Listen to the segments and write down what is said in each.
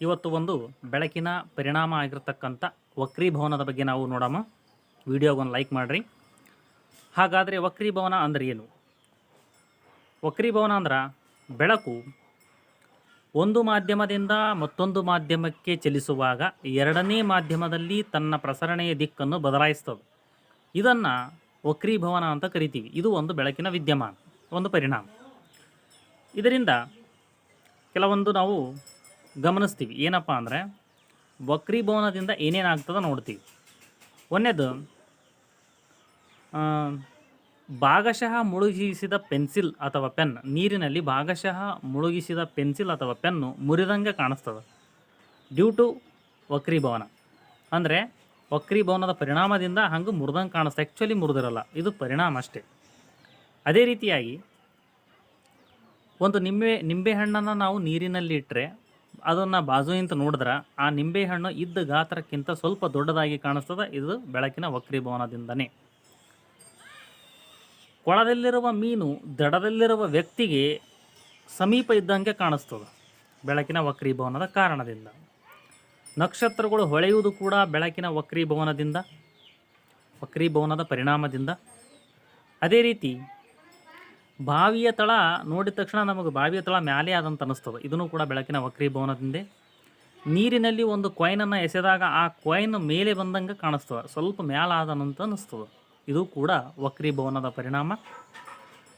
ಇವತ್ತು ಒಂದು ಬೆಳಕಿನ ಪರಿಣಾಮ ಆಗಿರತಕ್ಕಂಥ ವಕ್ರೀಭವನದ ಬಗ್ಗೆ ನಾವು ನೋಡೋಣ ವಿಡಿಯೋಗೊಂದು ಲೈಕ್ ಮಾಡಿರಿ. ಹಾಗಾದರೆ ವಕ್ರೀಭವನ ಅಂದರೆ ಏನು? ವಕ್ರೀಭವನ ಅಂದ್ರೆ ಬೆಳಕು ಒಂದು ಮಾಧ್ಯಮದಿಂದ ಮತ್ತೊಂದು ಮಾಧ್ಯಮಕ್ಕೆ ಚಲಿಸುವಾಗ ಎರಡನೇ ಮಾಧ್ಯಮದಲ್ಲಿ ತನ್ನ ಪ್ರಸರಣೆಯ ದಿಕ್ಕನ್ನು ಬದಲಾಯಿಸ್ತದೆ. ಇದನ್ನು ವಕ್ರೀಭವನ ಅಂತ ಕರಿತೀವಿ. ಇದು ಒಂದು ಬೆಳಕಿನ ವಿದ್ಯಮಾನ, ಒಂದು ಪರಿಣಾಮ. ಇದರಿಂದ ಕೆಲವೊಂದು ನಾವು ಗಮನಿಸ್ತೀವಿ. ಏನಪ್ಪ ಅಂದರೆ ವಕ್ರೀಭವನದಿಂದ ಏನೇನಾಗ್ತದೆ ನೋಡ್ತೀವಿ. ಒಂದೇದು ಭಾಗಶಃ ಮುಳುಗಿಸಿದ ಪೆನ್ಸಿಲ್ ಅಥವಾ ಪೆನ್, ನೀರಿನಲ್ಲಿ ಭಾಗಶಃ ಮುಳುಗಿಸಿದ ಪೆನ್ಸಿಲ್ ಅಥವಾ ಪೆನ್ನು ಮುರಿದಂಗೆ ಕಾಣಿಸ್ತದೆ. ಡ್ಯೂ ಟು ವಕ್ರೀಭವನ. ಅಂದರೆ ವಕ್ರೀಭವನದ ಪರಿಣಾಮದಿಂದ ಹಂಗೆ ಮುರಿದಂಗೆ ಕಾಣಿಸ್ತದೆ ಆ್ಯಕ್ಚುಲಿ ಮುರಿದಿರಲ್ಲ. ಇದು ಪರಿಣಾಮ ಅಷ್ಟೇ. ಅದೇ ರೀತಿಯಾಗಿ ಒಂದು ನಿಂಬೆ, ನಿಂಬೆಹಣ್ಣನ್ನು ನಾವು ನೀರಿನಲ್ಲಿ ಇಟ್ಟರೆ ಅದನ್ನು ಬಾಜುಯಿಂದ ನೋಡಿದ್ರೆ ಆ ನಿಂಬೆಹಣ್ಣು ಇದ್ದ ಗಾತ್ರಕ್ಕಿಂತ ಸ್ವಲ್ಪ ದೊಡ್ಡದಾಗಿ ಕಾಣಿಸ್ತದೆ. ಇದು ಬೆಳಕಿನ ವಕ್ರೀಭವನದಿಂದನೇ. ಕೊಳದಲ್ಲಿರುವ ಮೀನು ದಡದಲ್ಲಿರುವ ವ್ಯಕ್ತಿಗೆ ಸಮೀಪ ಇದ್ದಂಗೆ ಕಾಣಿಸ್ತದೆ. ಬೆಳಕಿನ ವಕ್ರೀಭವನದ ಕಾರಣದಿಂದ. ನಕ್ಷತ್ರಗಳು ಹೊಳೆಯುವುದು ಕೂಡ ಬೆಳಕಿನ ವಕ್ರೀಭವನದಿಂದ, ವಕ್ರೀಭವನದ ಪರಿಣಾಮದಿಂದ. ಅದೇ ರೀತಿ ಬಾವಿಯ ತಳ ನೋಡಿದ ತಕ್ಷಣ ನಮಗೆ ಬಾವಿಯ ತಳ ಮ್ಯಾಲೆ ಆದಂತ ಅನಿಸ್ತದೆ ಇದನ್ನು ಕೂಡ ಬೆಳಕಿನ ವಕ್ರೀಭವನದಿಂದೇ ನೀರಿನಲ್ಲಿ ಒಂದು ಕೊಯ್ನನ್ನು ಎಸೆದಾಗ ಆ ಕ್ವಾಯ್ನ್ ಮೇಲೆ ಬಂದಂಗೆ ಕಾಣಿಸ್ತದೆ. ಸ್ವಲ್ಪ ಮ್ಯಾಲಾದನಂತ ಅನಿಸ್ತದೆ ಇದು ಕೂಡ ವಕ್ರೀಭವನದ ಪರಿಣಾಮ.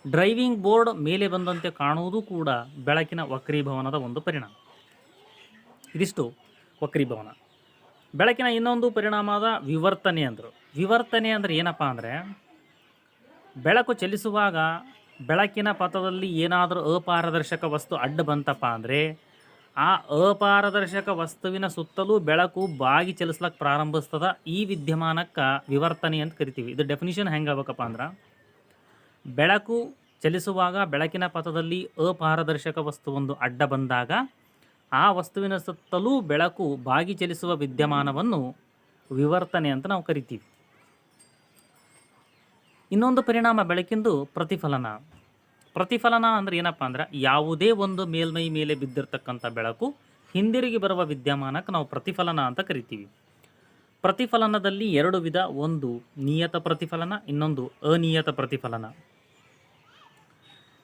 ಡ್ರೈವಿಂಗ್ ಬೋರ್ಡ್ ಮೇಲೆ ಬಂದಂತೆ ಕಾಣುವುದು ಕೂಡ ಬೆಳಕಿನ ವಕ್ರೀಭವನದ ಒಂದು ಪರಿಣಾಮ. ಇದಿಷ್ಟು ವಕ್ರೀಭವನ. ಬೆಳಕಿನ ಇನ್ನೊಂದು ಪರಿಣಾಮದ ವಿವರ್ತನೆ ಅಂದರು. ವಿವರ್ತನೆ ಅಂದರೆ ಏನಪ್ಪ ಅಂದರೆ ಬೆಳಕು ಚಲಿಸುವಾಗ ಬೆಳಕಿನ ಪಥದಲ್ಲಿ ಏನಾದರೂ ಅಪಾರದರ್ಶಕ ವಸ್ತು ಅಡ್ಡ ಬಂತಪ್ಪ ಅಂದರೆ, ಆ ಅಪಾರದರ್ಶಕ ವಸ್ತುವಿನ ಸುತ್ತಲೂ ಬೆಳಕು ಬಾಗಿ ಚಲಿಸ್ಲಕ್ಕೆ ಪ್ರಾರಂಭಿಸ್ತದ ಈ ವಿದ್ಯಮಾನಕ್ಕೆ ವಿವರ್ತನೆ ಅಂತ ಕರಿತೀವಿ. ಇದು ಡೆಫಿನಿಷನ್ ಹೆಂಗೆ ಅಂದ್ರೆ, ಬೆಳಕು ಚಲಿಸುವಾಗ ಬೆಳಕಿನ ಪಥದಲ್ಲಿ ಅಪಾರದರ್ಶಕ ವಸ್ತುವೊಂದು ಅಡ್ಡ ಬಂದಾಗ, ಆ ವಸ್ತುವಿನ ಸುತ್ತಲೂ ಬೆಳಕು ಬಾಗಿ ಚಲಿಸುವ ವಿದ್ಯಮಾನವನ್ನು ವಿವರ್ತನೆ ಅಂತ ನಾವು ಕರಿತೀವಿ. ಇನ್ನೊಂದು ಪರಿಣಾಮ ಬೆಳಕಿಂದು ಪ್ರತಿಫಲನ. ಪ್ರತಿಫಲನ ಅಂದ್ರೆ ಏನಪ್ಪ ಅಂದ್ರೆ ಯಾವುದೇ ಒಂದು ಮೇಲ್ಮೈ ಮೇಲೆ ಬಿದ್ದಿರತಕ್ಕಂಥ ಬೆಳಕು ಹಿಂದಿರುಗಿ ಬರುವ ವಿದ್ಯಮಾನಕ್ಕೆ ನಾವು ಪ್ರತಿಫಲನ ಅಂತ ಕರಿತೀವಿ. ಪ್ರತಿಫಲನದಲ್ಲಿ ಎರಡು ವಿಧ, ಒಂದು ನಿಯತ ಪ್ರತಿಫಲನ, ಇನ್ನೊಂದು ಅನಿಯತ ಪ್ರತಿಫಲನ.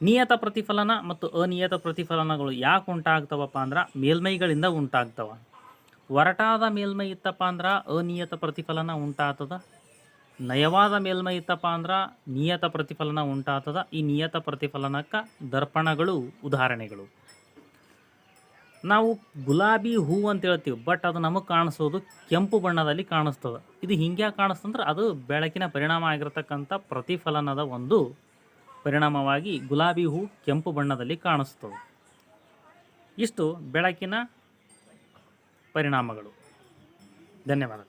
ನಿಯತ ಪ್ರತಿಫಲನ ಮತ್ತು ಅನಿಯತ ಪ್ರತಿಫಲನಗಳು ಯಾಕೆ ಉಂಟಾಗ್ತವಪ್ಪ ಅಂದ್ರೆ ಮೇಲ್ಮೈಗಳಿಂದ ಉಂಟಾಗ್ತವ. ಒರಟಾದ ಮೇಲ್ಮೈ ಇತ್ತಪ್ಪ ಅಂದ್ರೆ ಅನಿಯತ ಪ್ರತಿಫಲನ ಉಂಟಾಗ್ತದ. ನಯವಾದ ಮೇಲ್ಮೈ ಇತ್ತಪ್ಪ ಅಂದ್ರೆ ನಿಯತ ಪ್ರತಿಫಲನ ಉಂಟಾಗ್ತದ ಈ ನಿಯತ ಪ್ರತಿಫಲನಕ್ಕೆ ದರ್ಪಣಗಳು, ಉದಾಹರಣೆಗಳು. ನಾವು ಗುಲಾಬಿ ಹೂ ಅಂತ ಹೇಳ್ತೀವಿ ಬಟ್ ಅದು ನಮಗೆ ಕಾಣಿಸೋದು ಕೆಂಪು ಬಣ್ಣದಲ್ಲಿ ಕಾಣಿಸ್ತದೆ. ಇದು ಹಿಂಗೆ ಕಾಣಿಸ್ತಂದ್ರೆ ಅದು ಬೆಳಕಿನ ಪರಿಣಾಮ ಆಗಿರತಕ್ಕಂಥ ಪ್ರತಿಫಲನದ ಒಂದು ಪರಿಣಾಮವಾಗಿ ಗುಲಾಬಿ ಹೂ ಕೆಂಪು ಬಣ್ಣದಲ್ಲಿ ಕಾಣಿಸ್ತದೆ. ಇಷ್ಟು ಬೆಳಕಿನ ಪರಿಣಾಮಗಳು. ಧನ್ಯವಾದ